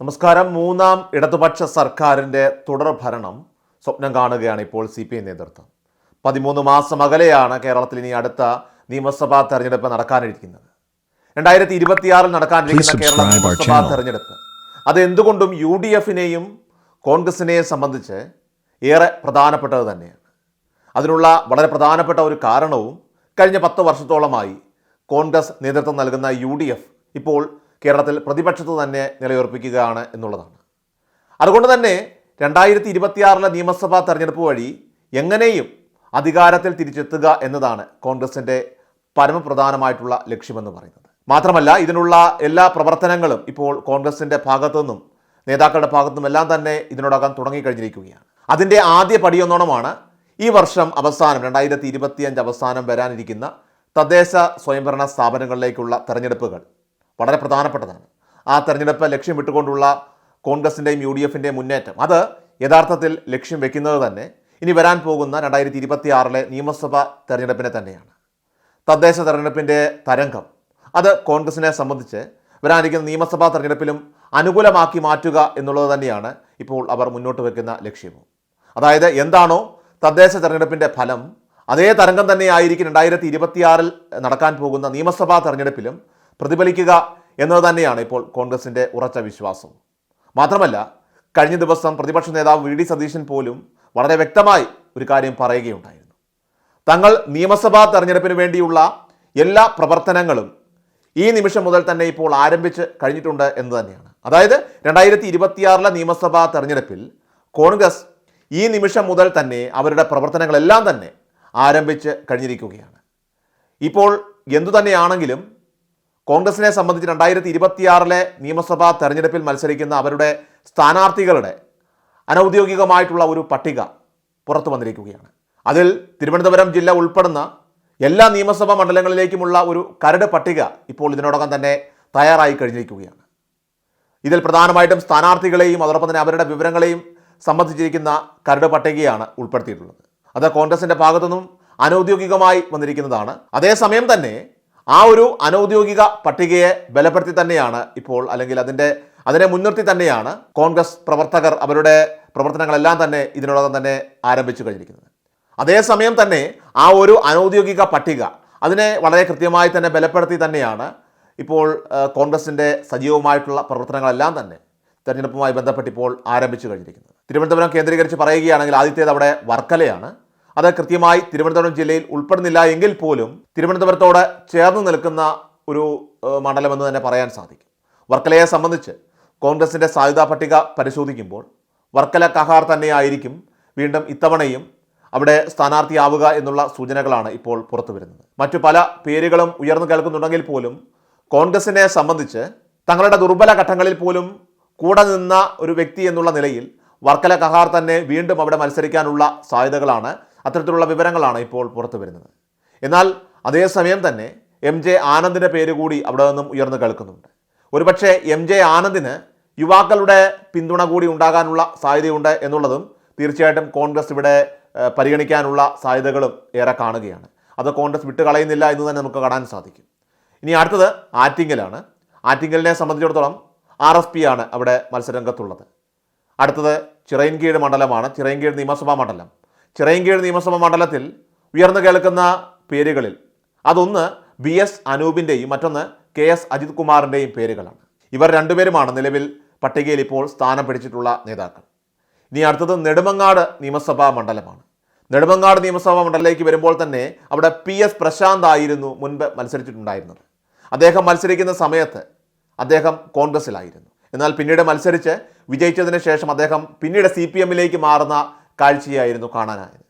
നമസ്കാരം. മൂന്നാം ഇടതുപക്ഷ സർക്കാരിന്റെ തുടർ ഭരണം സ്വപ്നം കാണുകയാണ് ഇപ്പോൾ സി പി ഐ നേതൃത്വം. പതിമൂന്ന് മാസം അകലെയാണ് കേരളത്തിൽ ഇനി അടുത്ത നിയമസഭാ തെരഞ്ഞെടുപ്പ് നടക്കാനിരിക്കുന്നത്. രണ്ടായിരത്തി ഇരുപത്തിയാറിൽ നടക്കാനിരിക്കുന്ന കേരള നിയമസഭാ തെരഞ്ഞെടുപ്പ് അത് എന്തുകൊണ്ടും യു ഡി എഫിനെയും കോൺഗ്രസിനെയും സംബന്ധിച്ച് ഏറെ പ്രധാനപ്പെട്ടത് തന്നെയാണ്. അതിനുള്ള വളരെ പ്രധാനപ്പെട്ട ഒരു കാരണവും കഴിഞ്ഞ പത്ത് വർഷത്തോളമായി കോൺഗ്രസ് നേതൃത്വം നൽകുന്ന യു ഡി എഫ് ഇപ്പോൾ കേരളത്തിൽ പ്രതിപക്ഷത്ത് തന്നെ നിലയുറപ്പിക്കുകയാണ് എന്നുള്ളതാണ്. അതുകൊണ്ട് തന്നെ രണ്ടായിരത്തി ഇരുപത്തിയാറിലെ നിയമസഭാ തെരഞ്ഞെടുപ്പ് വഴി എങ്ങനെയും അധികാരത്തിൽ തിരിച്ചെത്തുക എന്നതാണ് കോൺഗ്രസിന്റെ പരമപ്രധാനമായിട്ടുള്ള ലക്ഷ്യമെന്ന് പറയുന്നത്. മാത്രമല്ല ഇതിനുള്ള എല്ലാ പ്രവർത്തനങ്ങളും ഇപ്പോൾ കോൺഗ്രസിന്റെ ഭാഗത്തു നിന്നും നേതാക്കളുടെ ഭാഗത്തു നിന്നും എല്ലാം തന്നെ ഇതിനോടകം തുടങ്ങിക്കഴിഞ്ഞിരിക്കുകയാണ്. അതിന്റെ ആദ്യ പടിയൊന്നോണമാണ് ഈ വർഷം അവസാനം രണ്ടായിരത്തി ഇരുപത്തിയഞ്ച് അവസാനം വരാനിരിക്കുന്ന തദ്ദേശ സ്വയംഭരണ സ്ഥാപനങ്ങളിലേക്കുള്ള തെരഞ്ഞെടുപ്പുകൾ. വളരെ പ്രധാനപ്പെട്ടതാണ്. ആ തെരഞ്ഞെടുപ്പ് ലക്ഷ്യം വിട്ടുകൊണ്ടുള്ള കോൺഗ്രസിന്റെയും യു ഡി എഫിന്റെയും മുന്നേറ്റം. അത് യഥാർത്ഥത്തിൽ ലക്ഷ്യം വെക്കുന്നത് തന്നെ ഇനി വരാൻ പോകുന്ന രണ്ടായിരത്തി ഇരുപത്തി ആറിലെ നിയമസഭാ തെരഞ്ഞെടുപ്പിനെ തന്നെയാണ്. തദ്ദേശ തെരഞ്ഞെടുപ്പിന്റെ തരംഗം. അത് കോൺഗ്രസിനെ സംബന്ധിച്ച് വരാനിരിക്കുന്ന നിയമസഭാ തെരഞ്ഞെടുപ്പിലും അനുകൂലമാക്കി മാറ്റുക എന്നുള്ളത് തന്നെയാണ് ഇപ്പോൾ അവർ മുന്നോട്ട് വെക്കുന്ന ലക്ഷ്യവും. അതായത് എന്താണോ തദ്ദേശ തെരഞ്ഞെടുപ്പിന്റെ ഫലം അതേ തരംഗം തന്നെയായിരിക്കും രണ്ടായിരത്തി ഇരുപത്തിയാറിൽ നടക്കാൻ പോകുന്ന നിയമസഭാ തെരഞ്ഞെടുപ്പിലും പ്രതിഫലിക്കുക എന്നത് തന്നെയാണ് ഇപ്പോൾ കോൺഗ്രസിന്റെ ഉറച്ച വിശ്വാസം. മാത്രമല്ല കഴിഞ്ഞ ദിവസം പ്രതിപക്ഷ നേതാവ് വി. ഡി. സതീശൻ പോലും വളരെ വ്യക്തമായി ഒരു കാര്യം പറയുകയുണ്ടായിരുന്നു. തങ്ങൾ നിയമസഭാ തെരഞ്ഞെടുപ്പിന് വേണ്ടിയുള്ള എല്ലാ പ്രവർത്തനങ്ങളും ഈ നിമിഷം മുതൽ തന്നെ ഇപ്പോൾ ആരംഭിച്ച് കഴിഞ്ഞിട്ടുണ്ട് എന്ന് തന്നെയാണ്. അതായത് രണ്ടായിരത്തി ഇരുപത്തിയാറിലെ നിയമസഭാ തെരഞ്ഞെടുപ്പിൽ കോൺഗ്രസ് ഈ നിമിഷം മുതൽ തന്നെ അവരുടെ പ്രവർത്തനങ്ങളെല്ലാം തന്നെ ആരംഭിച്ച് കഴിഞ്ഞിരിക്കുകയാണ്. ഇപ്പോൾ എന്തു തന്നെയാണെങ്കിലും കോൺഗ്രസിനെ സംബന്ധിച്ച് രണ്ടായിരത്തി ഇരുപത്തിയാറിലെ നിയമസഭാ തെരഞ്ഞെടുപ്പിൽ മത്സരിക്കുന്ന അവരുടെ സ്ഥാനാർത്ഥികളുടെ അനൗദ്യോഗികമായിട്ടുള്ള ഒരു പട്ടിക പുറത്തു വന്നിരിക്കുകയാണ്. അതിൽ തിരുവനന്തപുരം ജില്ല ഉൾപ്പെടുന്ന എല്ലാ നിയമസഭാ മണ്ഡലങ്ങളിലേക്കുമുള്ള ഒരു കരട് പട്ടിക ഇപ്പോൾ ഇതിനോടകം തന്നെ തയ്യാറായി കഴിഞ്ഞിരിക്കുകയാണ്. ഇതിൽ പ്രധാനമായിട്ടും സ്ഥാനാർത്ഥികളെയും അതോടൊപ്പം തന്നെ അവരുടെ വിവരങ്ങളെയും സംബന്ധിച്ചിരിക്കുന്ന കരട് പട്ടികയാണ് ഉൾപ്പെടുത്തിയിട്ടുള്ളത്. അത് കോൺഗ്രസിന്റെ ഭാഗത്തുനിന്നും അനൗദ്യോഗികമായി വന്നിരിക്കുന്നതാണ്. അതേസമയം തന്നെ ആ ഒരു അനൗദ്യോഗിക പട്ടികയെ ബലപ്പെടുത്തി തന്നെയാണ് ഇപ്പോൾ അല്ലെങ്കിൽ അതിന്റെ അതിനെ മുൻനിർത്തി തന്നെയാണ് കോൺഗ്രസ് പ്രവർത്തകർ അവരുടെ പ്രവർത്തനങ്ങളെല്ലാം തന്നെ ഇതിനോടകം തന്നെ ആരംഭിച്ചു കഴിഞ്ഞിരിക്കുന്നത്. അതേസമയം തന്നെ ആ ഒരു അനൗദ്യോഗിക പട്ടിക അതിനെ വളരെ കൃത്യമായി തന്നെ ബലപ്പെടുത്തി തന്നെയാണ് ഇപ്പോൾ കോൺഗ്രസിന്റെ സജീവമായിട്ടുള്ള പ്രവർത്തനങ്ങളെല്ലാം തന്നെ തെരഞ്ഞെടുപ്പുമായി ബന്ധപ്പെട്ട് ഇപ്പോൾ ആരംഭിച്ചു കഴിഞ്ഞിരിക്കുന്നത്. തിരുവനന്തപുരം കേന്ദ്രീകരിച്ച് പറയുകയാണെങ്കിൽ ആദ്യത്തേത് അവിടെ വർക്കലയാണ്. അത് കൃത്യമായി തിരുവനന്തപുരം ജില്ലയിൽ ഉൾപ്പെടുന്നില്ല എങ്കിൽ പോലും തിരുവനന്തപുരത്തോട് ചേർന്ന് നിൽക്കുന്ന ഒരു മണ്ഡലമെന്ന് തന്നെ പറയാൻ സാധിക്കും. വർക്കലയെ സംബന്ധിച്ച് കോൺഗ്രസിന്റെ സാധ്യതാ പട്ടിക പരിശോധിക്കുമ്പോൾ വർക്കല കഹാർ തന്നെയായിരിക്കും വീണ്ടും ഇത്തവണയും അവിടെ സ്ഥാനാർത്ഥിയാവുക എന്നുള്ള സൂചനകളാണ് ഇപ്പോൾ പുറത്തു വരുന്നത്. മറ്റു പല പേരുകളും ഉയർന്നു കേൾക്കുന്നുണ്ടെങ്കിൽ പോലും കോൺഗ്രസിനെ സംബന്ധിച്ച് തങ്ങളുടെ ദുർബല ഘട്ടങ്ങളിൽ പോലും കൂടെ നിന്ന ഒരു വ്യക്തി എന്നുള്ള നിലയിൽ വർക്കല കഹാർ തന്നെ വീണ്ടും അവിടെ മത്സരിക്കാനുള്ള സാധ്യതകളാണ് അത്തരത്തിലുള്ള വിവരങ്ങളാണ് ഇപ്പോൾ പുറത്തു വരുന്നത്. എന്നാൽ അതേസമയം തന്നെ എം ജെ ആനന്ദിന്റെ പേര് കൂടി അവിടെ നിന്നും ഉയർന്നു കേൾക്കുന്നുണ്ട്. ഒരുപക്ഷെ എം ജെ ആനന്ദിന് യുവാക്കളുടെ പിന്തുണ കൂടി ഉണ്ടാകാനുള്ള സാധ്യതയുണ്ട് എന്നുള്ളതും തീർച്ചയായിട്ടും കോൺഗ്രസ് ഇവിടെ പരിഗണിക്കാനുള്ള സാധ്യതകളും ഏറെ കാണുകയാണ്. അത് കോൺഗ്രസ് വിട്ടുകളയുന്നില്ല എന്ന് തന്നെ നമുക്ക് കാണാൻ സാധിക്കും. ഇനി അടുത്തത് ആറ്റിങ്ങലാണ്. ആറ്റിങ്ങലിനെ സംബന്ധിച്ചിടത്തോളം ആർ എസ് പി ആണ് അവിടെ മത്സരരംഗത്തുള്ളത്. അടുത്തത് ചിറയൻകീഴ് മണ്ഡലമാണ്. ചിറയൻകീഴ് നിയമസഭാ മണ്ഡലം. ചിറയൻകീഴ് നിയമസഭാ മണ്ഡലത്തിൽ ഉയർന്നു കേൾക്കുന്ന പേരുകളിൽ. അതൊന്ന് ബി എസ് അനൂപിന്റെയും മറ്റൊന്ന് കെ എസ് അജിത് കുമാറിന്റെയും പേരുകളാണ്. ഇവർ രണ്ടുപേരുമാണ് നിലവിൽ പട്ടികയിൽ ഇപ്പോൾ സ്ഥാനം പിടിച്ചിട്ടുള്ള നേതാക്കൾ. ഇനി അടുത്തത് നെടുമങ്ങാട് നിയമസഭാ മണ്ഡലമാണ്. നെടുമങ്ങാട് നിയമസഭാ മണ്ഡലത്തിലേക്ക് വരുമ്പോൾ തന്നെ അവിടെ പി എസ് പ്രശാന്ത് ആയിരുന്നു മുൻപ് മത്സരിച്ചിട്ടുണ്ടായിരുന്നത്. അദ്ദേഹം മത്സരിക്കുന്ന സമയത്ത് അദ്ദേഹം കോൺഗ്രസിലായിരുന്നു എന്നാൽ പിന്നീട് മത്സരിച്ച് വിജയിച്ചതിന് ശേഷം അദ്ദേഹം പിന്നീട് സി പി എമ്മിലേക്ക് മാറുന്ന കാഴ്ചയായിരുന്നു കാണാനായത്.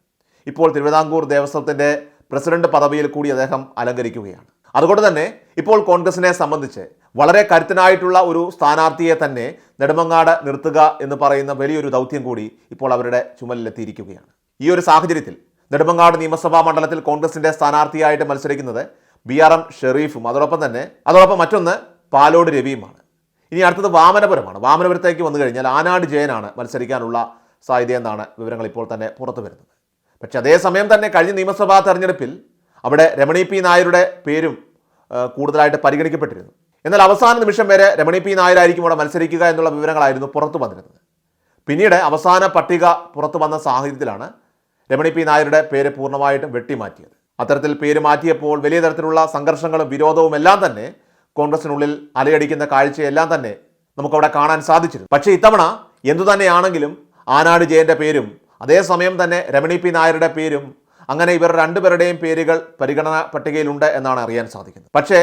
ഇപ്പോൾ തിരുവിതാംകൂർ ദേവസ്വത്തിന്റെ പ്രസിഡന്റ് പദവിയിൽ കൂടി അദ്ദേഹം അലങ്കരിക്കുകയാണ്. അതുകൊണ്ട് തന്നെ ഇപ്പോൾ കോൺഗ്രസിനെ സംബന്ധിച്ച് വളരെ കരുത്തനായിട്ടുള്ള ഒരു സ്ഥാനാർത്ഥിയെ തന്നെ നെടുമങ്ങാട് നിർത്തുക എന്ന് പറയുന്ന വലിയൊരു ദൗത്യം കൂടി ഇപ്പോൾ അവരുടെ ചുമലിലെത്തിയിരിക്കുകയാണ്. ഈ ഒരു സാഹചര്യത്തിൽ നെടുമങ്ങാട് നിയമസഭാ മണ്ഡലത്തിൽ കോൺഗ്രസിന്റെ സ്ഥാനാർത്ഥിയായിട്ട് മത്സരിക്കുന്നത് ബി ആർ എം ഷെറീഫും അതോടൊപ്പം തന്നെ അതോടൊപ്പം മറ്റൊന്ന് പാലോട് രവിയുമാണ്. ഇനി അടുത്തത് വാമനപുരമാണ്. വാമനപുരത്തേക്ക് വന്നു കഴിഞ്ഞാൽ ആനാട് ജയനാണ് മത്സരിക്കാനുള്ള സാധ്യതയെന്നാണ് വിവരങ്ങൾ ഇപ്പോൾ തന്നെ പുറത്തു വരുന്നത്. പക്ഷേ അതേസമയം തന്നെ കഴിഞ്ഞ നിയമസഭാ തെരഞ്ഞെടുപ്പിൽ അവിടെ രമണി പി നായരുടെ പേരും കൂടുതലായിട്ട് പരിഗണിക്കപ്പെട്ടിരുന്നു. എന്നാൽ അവസാന നിമിഷം വരെ രമണി പി നായരായിരിക്കും അവിടെ മത്സരിക്കുക എന്നുള്ള വിവരങ്ങളായിരുന്നു പുറത്തു വന്നിരുന്നത്. പിന്നീട് അവസാന പട്ടിക പുറത്തു വന്ന സാഹചര്യത്തിലാണ് രമണി പി നായരുടെ പേര് പൂർണമായിട്ടും വെട്ടിമാറ്റിയത്. അത്തരത്തിൽ പേര് മാറ്റിയപ്പോൾ വലിയ തരത്തിലുള്ള സംഘർഷങ്ങളും വിരോധവും എല്ലാം തന്നെ കോൺഗ്രസിനുള്ളിൽ അലയടിക്കുന്ന കാഴ്ചയെല്ലാം തന്നെ നമുക്കവിടെ കാണാൻ സാധിച്ചിരുന്നു. പക്ഷേ ഇത്തവണ എന്തു തന്നെയാണെങ്കിലും ആനാട് ജയന്റെ പേരും അതേസമയം തന്നെ രമണി പി നായരുടെ പേരും അങ്ങനെ ഇവർ രണ്ടുപേരുടെയും പേരുകൾ പരിഗണനാ പട്ടികയിലുണ്ട് എന്നാണ് അറിയാൻ സാധിക്കുന്നത്. പക്ഷേ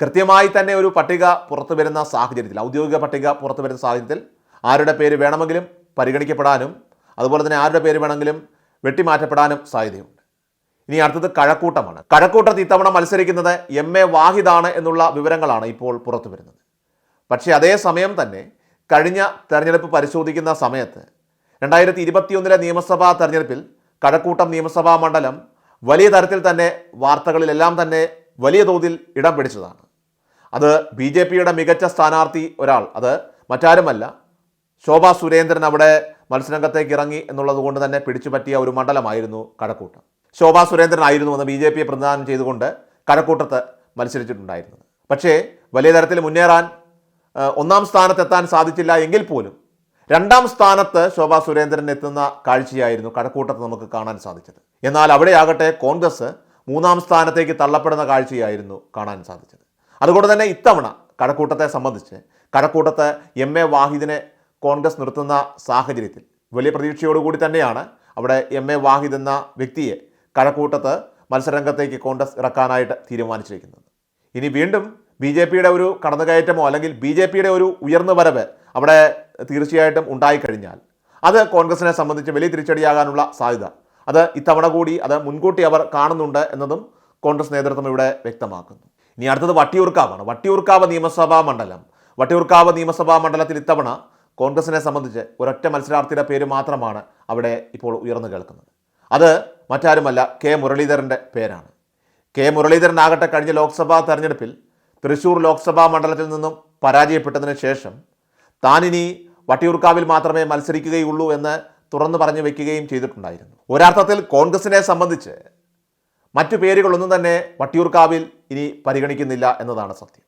കൃത്യമായി തന്നെ ഒരു പട്ടിക പുറത്തു വരുന്ന സാഹചര്യത്തിൽ ഔദ്യോഗിക പട്ടിക പുറത്തു വരുന്ന സാഹചര്യത്തിൽ ആരുടെ പേര് വേണമെങ്കിലും പരിഗണിക്കപ്പെടാനും അതുപോലെ തന്നെ ആരുടെ പേര് വേണമെങ്കിലും വെട്ടിമാറ്റപ്പെടാനും സാധ്യതയുണ്ട്. ഇനി അടുത്തത് കഴക്കൂട്ടമാണ്. കഴക്കൂട്ടത്ത് ഇത്തവണ മത്സരിക്കുന്നത് എം എ വാഹിദാണ് എന്നുള്ള വിവരങ്ങളാണ് ഇപ്പോൾ പുറത്തു വരുന്നത്. പക്ഷേ അതേസമയം തന്നെ കഴിഞ്ഞ തെരഞ്ഞെടുപ്പ് പരിശോധിക്കുന്ന സമയത്ത് രണ്ടായിരത്തി ഇരുപത്തിയൊന്നിലെ നിയമസഭാ തെരഞ്ഞെടുപ്പിൽ കഴക്കൂട്ടം നിയമസഭാ മണ്ഡലം വലിയ തരത്തിൽ തന്നെ വാർത്തകളിലെല്ലാം തന്നെ വലിയ തോതിൽ ഇടം പിടിച്ചതാണ്. അത് ബി ജെ പിയുടെ മികച്ച സ്ഥാനാർത്ഥി ഒരാൾ അത് മറ്റാരുമല്ല ശോഭാ സുരേന്ദ്രൻ അവിടെ മത്സരരംഗത്തേക്ക് ഇറങ്ങി എന്നുള്ളത് കൊണ്ട് തന്നെ പിടിച്ചു പറ്റിയ ഒരു മണ്ഡലമായിരുന്നു കഴക്കൂട്ടം. ശോഭാ സുരേന്ദ്രൻ ആയിരുന്നു എന്ന് ബി ജെ പിയെ പ്രതിദാനം ചെയ്തുകൊണ്ട് കഴക്കൂട്ടത്ത് മത്സരിച്ചിട്ടുണ്ടായിരുന്നത്. പക്ഷേ വലിയ തരത്തിൽ മുന്നേറാൻ ഒന്നാം സ്ഥാനത്തെത്താൻ സാധിച്ചില്ല എങ്കിൽ പോലും രണ്ടാം സ്ഥാനത്ത് ശോഭാ സുരേന്ദ്രൻ എത്തുന്ന കാഴ്ചയായിരുന്നു കഴക്കൂട്ടത്ത് നമുക്ക് കാണാൻ സാധിച്ചത്. എന്നാൽ അവിടെയാകട്ടെ കോൺഗ്രസ് മൂന്നാം സ്ഥാനത്തേക്ക് തള്ളപ്പെടുന്ന കാഴ്ചയായിരുന്നു കാണാൻ സാധിച്ചത്. അതുകൊണ്ട് തന്നെ ഇത്തവണ കഴക്കൂട്ടത്തെ സംബന്ധിച്ച് കഴക്കൂട്ടത്ത് എം എ വാഹിദിനെ കോൺഗ്രസ് നിർത്തുന്ന സാഹചര്യത്തിൽ വലിയ പ്രതീക്ഷയോടുകൂടി തന്നെയാണ് അവിടെ എം എ വാഹിദ് എന്ന വ്യക്തിയെ കഴക്കൂട്ടത്ത് മത്സരരംഗത്തേക്ക് കോൺഗ്രസ് ഇറക്കാനായിട്ട് തീരുമാനിച്ചിരിക്കുന്നത്. ഇനി വീണ്ടും ബി ജെ പിയുടെ ഒരു കടന്നുകയറ്റമോ അല്ലെങ്കിൽ ബി ജെ പിയുടെ ഒരു ഉയർന്നു വരവ് അവിടെ തീർച്ചയായിട്ടും ഉണ്ടായിക്കഴിഞ്ഞാൽ അത് കോൺഗ്രസിനെ സംബന്ധിച്ച് വലിയ തിരിച്ചടിയാകാനുള്ള സാധ്യത. അത് ഇത്തവണ കൂടി അത് മുൻകൂട്ടി അവർ കാണുന്നുണ്ട് എന്നതും കോൺഗ്രസ് നേതൃത്വം ഇവിടെ വ്യക്തമാക്കുന്നു. ഇനി അടുത്തത് വട്ടിയൂർക്കാവാണ്. വട്ടിയൂർക്കാവ് നിയമസഭാ മണ്ഡലം. വട്ടിയൂർക്കാവ് നിയമസഭാ മണ്ഡലത്തിൽ ഇത്തവണ കോൺഗ്രസിനെ സംബന്ധിച്ച് ഒരൊറ്റ മത്സരാർത്ഥിയുടെ പേര് മാത്രമാണ് അവിടെ ഇപ്പോൾ ഉയർന്നു കേൾക്കുന്നത്. അത് മറ്റാരുമല്ല കെ മുരളീധരന്റെ പേരാണ്. കെ മുരളീധരനാകട്ടെ കഴിഞ്ഞ ലോക്സഭാ തെരഞ്ഞെടുപ്പിൽ തൃശൂർ ലോക്സഭാ മണ്ഡലത്തിൽ നിന്നും പരാജയപ്പെട്ടതിന് ശേഷം താനിനി വട്ടിയൂർക്കാവിൽ മാത്രമേ മത്സരിക്കുകയുള്ളൂ എന്ന് തുറന്നു പറഞ്ഞു വെക്കുകയും ചെയ്തിട്ടുണ്ടായിരുന്നു. ഒരർത്ഥത്തിൽ കോൺഗ്രസിനെ സംബന്ധിച്ച് മറ്റു പേരുകളൊന്നും തന്നെ വട്ടിയൂർക്കാവിൽ ഇനി പരിഗണിക്കുന്നില്ല എന്നതാണ് സത്യം.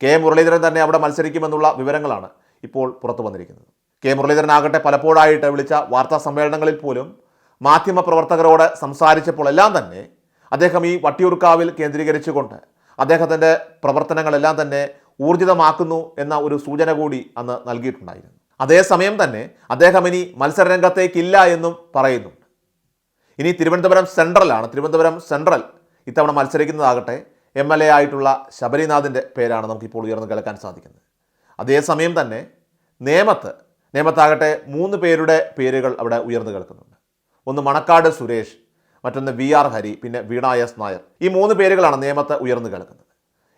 കെ മുരളീധരൻ തന്നെ അവിടെ മത്സരിക്കുമെന്നുള്ള വിവരങ്ങളാണ് ഇപ്പോൾ പുറത്തു വന്നിരിക്കുന്നത്. കെ മുരളീധരൻ മുരളീധരനാകട്ടെ പലപ്പോഴായിട്ട് വിളിച്ച വാർത്താ സമ്മേളനങ്ങളിൽ പോലും മാധ്യമപ്രവർത്തകരോട് സംസാരിച്ചപ്പോൾ എല്ലാം തന്നെ അദ്ദേഹം ഈ വട്ടിയൂർക്കാവിൽ കേന്ദ്രീകരിച്ചുകൊണ്ട് അദ്ദേഹത്തിന്റെ പ്രവർത്തനങ്ങളെല്ലാം തന്നെ ഊർജിതമാക്കുന്നു എന്ന ഒരു സൂചന കൂടി അന്ന് നൽകിയിട്ടുണ്ടായിരുന്നു. അതേസമയം തന്നെ അദ്ദേഹം ഇനി മത്സരരംഗത്തേക്കില്ല എന്നും പറയുന്നുണ്ട്. ഇനി തിരുവനന്തപുരം സെൻട്രലാണ്. തിരുവനന്തപുരം സെൻട്രൽ ഇത്തവണ മത്സരിക്കുന്നതാകട്ടെ എം എൽ എ ആയിട്ടുള്ള ശബരിനാഥിന്റെ പേരാണ് നമുക്കിപ്പോൾ ഉയർന്നു കേൾക്കാൻ സാധിക്കുന്നത്. അതേസമയം തന്നെ നേമത്ത് നേമത്താകട്ടെ മൂന്ന് പേരുടെ പേരുകൾ അവിടെ ഉയർന്നു കേൾക്കുന്നുണ്ട്. ഒന്ന് മണക്കാട് സുരേഷ് മറ്റൊന്ന് വി ആർ ഹരി പിന്നെ വീണ എസ് നായർ. ഈ മൂന്ന് പേരുകളാണ് നേമത്ത് ഉയർന്നു കേൾക്കുന്നത്.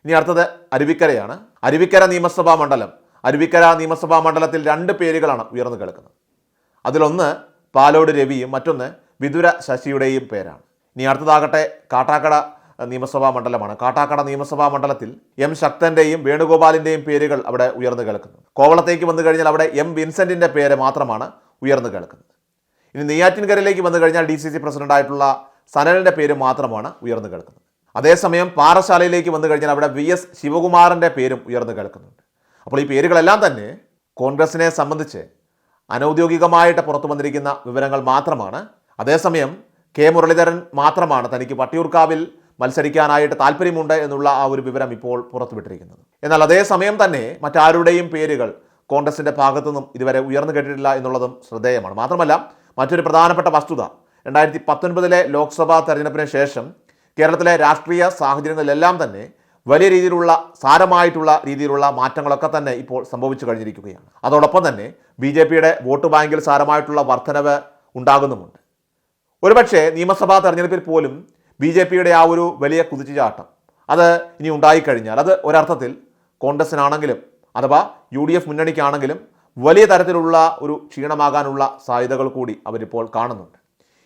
ഇനി അടുത്തത് അരുവിക്കരയാണ്. അരുവിക്കര നിയമസഭാ മണ്ഡലം. അരുവിക്കര നിയമസഭാ മണ്ഡലത്തിൽ രണ്ട് പേരുകളാണ് ഉയർന്നു കേൾക്കുന്നത്. അതിലൊന്ന് പാലോട് രവിയും മറ്റൊന്ന് വിതുര ശശിയുടെയും പേരാണ്. ഇനി അടുത്തതാകട്ടെ കാട്ടാക്കട നിയമസഭാ മണ്ഡലമാണ്. കാട്ടാക്കട നിയമസഭാ മണ്ഡലത്തിൽ എം ശക്തന്റെയും വേണുഗോപാലിന്റെയും പേരുകൾ അവിടെ ഉയർന്നു കേൾക്കുന്നു കോവളത്തേക്ക് വന്നു കഴിഞ്ഞാൽ അവിടെ എം വിൻസെന്റിന്റെ പേര് മാത്രമാണ് ഉയർന്നു കേൾക്കുന്നത്. ഇനി നെയ്യാറ്റിൻകരയിലേക്ക് വന്നു കഴിഞ്ഞാൽ ഡി സി സി പ്രസിഡന്റായിട്ടുള്ള സനലിന്റെ പേര് മാത്രമാണ് ഉയർന്നു കേൾക്കുന്നത്. അതേസമയം പാറശാലയിലേക്ക് വന്നു കഴിഞ്ഞാൽ അവിടെ വി എസ് ശിവകുമാറിന്റെ പേരും ഉയർന്നു കേൾക്കുന്നുണ്ട്. അപ്പോൾ ഈ പേരുകളെല്ലാം തന്നെ കോൺഗ്രസിനെ സംബന്ധിച്ച് അനൗദ്യോഗികമായിട്ട് പുറത്തു വന്നിരിക്കുന്ന വിവരങ്ങൾ മാത്രമാണ്. അതേസമയം കെ മുരളീധരൻ മാത്രമാണ് തനിക്ക് വട്ടിയൂർക്കാവിൽ മത്സരിക്കാനായിട്ട് താല്പര്യമുണ്ട് എന്നുള്ള ആ ഒരു വിവരം ഇപ്പോൾ പുറത്തുവിട്ടിരിക്കുന്നത്. എന്നാൽ അതേസമയം തന്നെ മറ്റാരുടെയും പേരുകൾ കോൺഗ്രസിന്റെ ഭാഗത്തു നിന്നും ഇതുവരെ ഉയർന്നു കേട്ടിട്ടില്ല എന്നുള്ളതും ശ്രദ്ധേയമാണ്. മാത്രമല്ല മറ്റൊരു പ്രധാനപ്പെട്ട വസ്തുത രണ്ടായിരത്തി പത്തൊൻപതിലെ ലോക്സഭാ തെരഞ്ഞെടുപ്പിന് ശേഷം കേരളത്തിലെ രാഷ്ട്രീയ സാഹചര്യങ്ങളിലെല്ലാം തന്നെ വലിയ രീതിയിലുള്ള സാരമായിട്ടുള്ള രീതിയിലുള്ള മാറ്റങ്ങളൊക്കെ തന്നെ ഇപ്പോൾ സംഭവിച്ചു കഴിഞ്ഞിരിക്കുകയാണ്. അതോടൊപ്പം തന്നെ ബി ജെ പിയുടെ വോട്ട് ബാങ്കിൽ സാരമായിട്ടുള്ള വർധനവ് ഉണ്ടാകുന്നുമുണ്ട്. ഒരുപക്ഷെ നിയമസഭാ തെരഞ്ഞെടുപ്പിൽ പോലും ബി ജെ പിയുടെ ആ ഒരു വലിയ കുതിച്ചുചാട്ടം അത് ഇനി ഉണ്ടായിക്കഴിഞ്ഞാൽ അത് ഒരർത്ഥത്തിൽ കോൺഗ്രസിനാണെങ്കിലും അഥവാ യു ഡി എഫ് മുന്നണിക്കാണെങ്കിലും വലിയ തരത്തിലുള്ള ഒരു ക്ഷീണമാകാനുള്ള സാധ്യതകൾ കൂടി അവരിപ്പോൾ കാണുന്നുണ്ട്.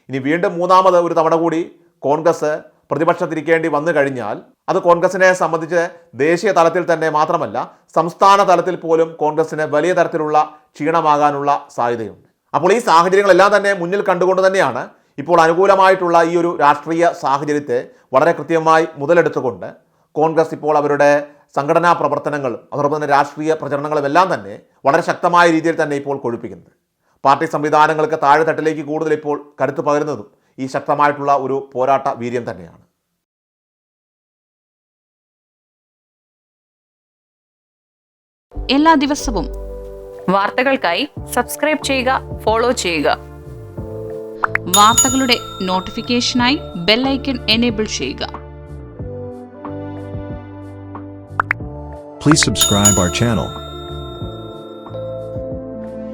ഇനി വീണ്ടും മൂന്നാമത് ഒരു തവണ കൂടി കോൺഗ്രസ് പ്രതിപക്ഷത്തിരിക്കേണ്ടി വന്നു കഴിഞ്ഞാൽ അത് കോൺഗ്രസിനെ സംബന്ധിച്ച് ദേശീയ തലത്തിൽ തന്നെ മാത്രമല്ല സംസ്ഥാന തലത്തിൽ പോലും കോൺഗ്രസിന് വലിയ തരത്തിലുള്ള ക്ഷീണമാകാനുള്ള സാധ്യതയുണ്ട്. അപ്പോൾ ഈ സാഹചര്യങ്ങളെല്ലാം തന്നെ മുന്നിൽ കണ്ടുകൊണ്ട് തന്നെയാണ് ഇപ്പോൾ അനുകൂലമായിട്ടുള്ള ഈ ഒരു രാഷ്ട്രീയ സാഹചര്യത്തെ വളരെ കൃത്യമായി മുതലെടുത്തുകൊണ്ട് കോൺഗ്രസ് ഇപ്പോൾ അവരുടെ സംഘടനാ പ്രവർത്തനങ്ങളും അതോടൊപ്പം തന്നെ രാഷ്ട്രീയ പ്രചരണങ്ങളും എല്ലാം തന്നെ വളരെ ശക്തമായ രീതിയിൽ തന്നെ ഇപ്പോൾ കൊഴുപ്പിക്കുന്നത് പാർട്ടി സംവിധാനങ്ങൾക്ക് താഴെത്തട്ടിലേക്ക് കൂടുതൽ ഇപ്പോൾ കരുത്ത് പകരുന്നതും ഈ ശക്തമായിട്ടുള്ള ഒരു പോരാട്ട വീര്യം തന്നെയാണ്. എല്ലാ ദിവസവും വാർത്തകൾക്കായി സബ്സ്ക്രൈബ് ചെയ്യുക ഫോളോ ചെയ്യുക. വാർത്തകളുടെ നോട്ടിഫിക്കേഷനായി ബെല്ലൈക്കൺ എനേബിൾ ചെയ്യുക. Please subscribe our channel.